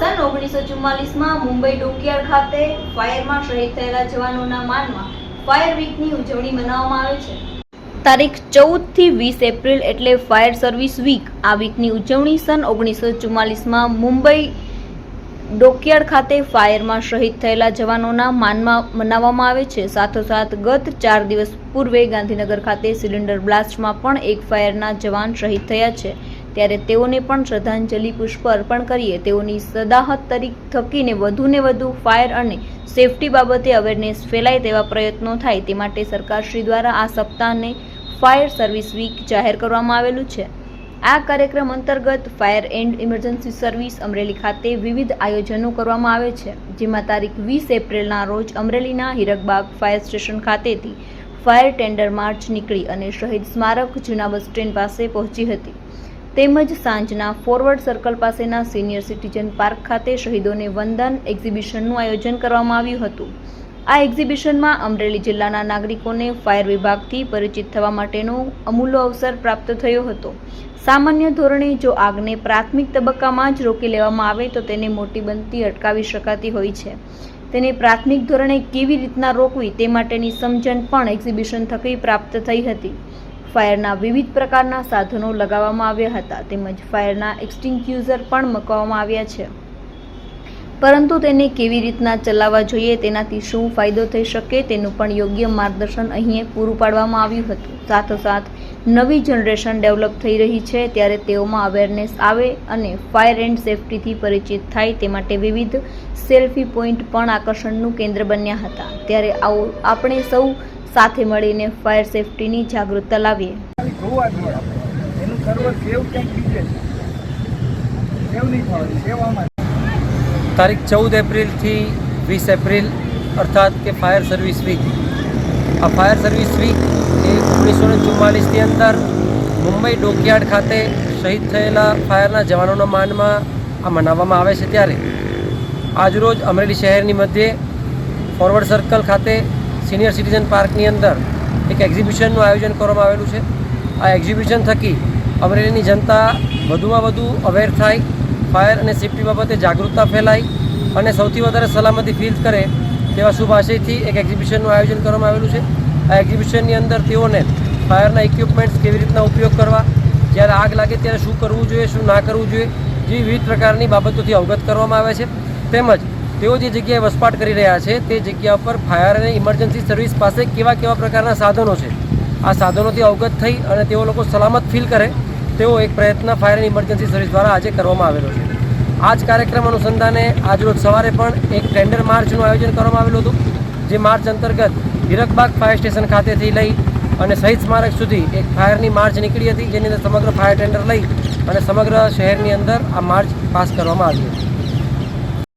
સન ઓગણીસો ચુમ્માલીસમાં મુંબઈ ડોકિયાર ખાતે ફાયરમાં શહીદ થયેલા જવાનોના માનમાં ફાયર વીકની ઉજવણી મનાવવામાં આવે છે. તારીખ ચૌદથી વીસ એપ્રિલ એટલે ફાયર સર્વિસ વીક. આ વીકની ઉજવણી સન ઓગણીસો ચુમ્માલીસમાં મુંબઈ ડોકિયાર્ડ ખાતે ફાયરમાં શહીદ થયેલા જવાનોના માનમાં મનાવવામાં આવે છે. સાથોસાથ ગત ચાર દિવસ પૂર્વે ગાંધીનગર ખાતે સિલિન્ડર બ્લાસ્ટમાં પણ એક ફાયરના જવાન શહીદ થયા છે. ત્યારે તેઓને પણ શ્રદ્ધાંજલિ પુષ્પ અર્પણ કરીએ. તેઓની સદાહત તરીક થકીને વધુને વધુ ફાયર અને સેફટી બાબતે અવેરનેસ ફેલાય તેવા પ્રયત્નો થાય. તે માટે સરકારશ્રી દ્વારા આ સપ્તાહને ફાયર સર્વિસ વીક જાહેર કરવામાં આવેલું છે. આ કાર્યક્રમ અંતર્ગત fire and emergency service Amreli ખાતે વિવિધ આયોજનો કરવામાં આવે છે. જેમાં તારીખ વીસ એપ્રિલના રોજ અમરેલીના હીરકબાગ ફાયર સ્ટેશન ખાતેથી ફાયર ટેન્ડર માર્ચ નીકળી અને શહીદ સ્મારક જૂના બસ સ્ટેન્ડ પાસે પહોંચી હતી. તેમજ સાંજના ફોરવર્ડ સર્કલ પાસેના સિનિયર સિટીઝન પાર્ક ખાતે શહીદોને વંદન એક્ઝિબિશનનું આયોજન કરવામાં આવ્યું હતું. આ એક્ઝિબિશનમાં અમરેલી જિલ્લાના નાગરિકોને ફાયર વિભાગથી પરિચિત થવા માટેનો અમૂલ્ય અવસર પ્રાપ્ત થયો હતો. સામાન્ય ધોરણે જો આગને પ્રાથમિક તબક્કામાં જ રોકી લેવામાં આવે તો તેને મોટી બનતી અટકાવી શકાતી હોય છે. તેને પ્રાથમિક ધોરણે કેવી રીતના રોકવી તે માટેની સમજણ પણ એક્ઝિબિશન થકી પ્રાપ્ત થઈ હતી. ફાયરના વિવિધ પ્રકારના સાધનો લગાવવામાં આવ્યા હતા તેમજ ફાયરના એક્સટિંક્યુઝર પણ મૂકવામાં આવ્યા છે. પરંતુ તેને કેવી રીતના ચલાવવા જોઈએ તેનાથી શું ફાયદો થઈ શકે તેનું પણ યોગ્ય માર્ગદર્શન અહીં પૂરું પાડવામાં આવ્યું હતું. સાથોસાથ નવી જનરેશન ડેવલપ થઈ રહી છે, ત્યારે તેઓમાં અવેરનેસ આવે અને ફાયર એન્ડ સેફટીથી પરિચિત થાય તે માટે વિવિધ સેલ્ફી પોઈન્ટ પણ આકર્ષણનું કેન્દ્ર બન્યા હતા. ત્યારે આવો આપણે સૌ સાથે મળીને ફાયર સેફટીની જાગૃતતા લાવીએ. તારીખ ચૌદ એપ્રિલથી વીસ એપ્રિલ, અર્થાત કે ફાયર સર્વિસ વીક આ ફાયર સર્વિસ વીક એ ઓગણીસો ને ચુમ્માલીસની અંદર મુંબઈ ડોકયાર્ડ ખાતે શહીદ થયેલા ફાયરના જવાનોના માનમાં આ મનાવવામાં આવે છે ત્યારે. આજરોજ અમરેલી શહેરની મધ્યે ફોરવર્ડ સર્કલ ખાતે સિનિયર સિટીઝન પાર્કની અંદર એક એક્ઝિબિશનનું આયોજન કરવામાં આવેલું છે. આ એક્ઝિબિશન થકી અમરેલીની જનતા વધુમાં વધુ અવેર થાય, ફાયર અને સેફટી બાબતે જાગૃતતા ફેલાય અને સૌથી વધારે સલામતી ફીલ કરે તેવા શુભ આશયથી એક એક્ઝિબિશનનું આયોજન કરવામાં આવેલું છે. આ એક્ઝિબિશનની અંદર તેઓને ફાયરના ઇક્વિપમેન્ટ્સ કેવી રીતના ઉપયોગ કરવા, જ્યારે આગ લાગે ત્યારે શું કરવું જોઈએ, શું ના કરવું જોઈએ જેવી વિવિધ પ્રકારની બાબતોથી અવગત કરવામાં આવે છે. તેમજ તેઓ જે જગ્યાએ વસપાટ કરી રહ્યા છે, તે જગ્યા પર ફાયર અને ઇમરજન્સી સર્વિસ પાસે કેવા કેવા પ્રકારના સાધનો છે. આ સાધનોથી અવગત થઈ અને તેઓ લોકો સલામત ફીલ કરે, તેવો એક પ્રયત્ન ફાયર એન્ડ ઇમરજન્સી સર્વિસ દ્વારા આજે કરવામાં આવેલો છે. આ જ કાર્યક્રમ અનુસંધાને આજરોજ સવારે પણ એક ટેન્ડર માર્ચનું આયોજન કરવામાં આવેલું હતું, જે માર્ચ અંતર્ગત હીરકબાગ ફાયર સ્ટેશન ખાતેથી લઈ અને શહીદ સ્મારક સુધી એક ફાયરની માર્ચ નીકળી હતી, જેની અંદર સમગ્ર ફાયર ટેન્ડર લઈ અને સમગ્ર શહેરની અંદર આ માર્ચ પાસ કરવામાં આવી હતી.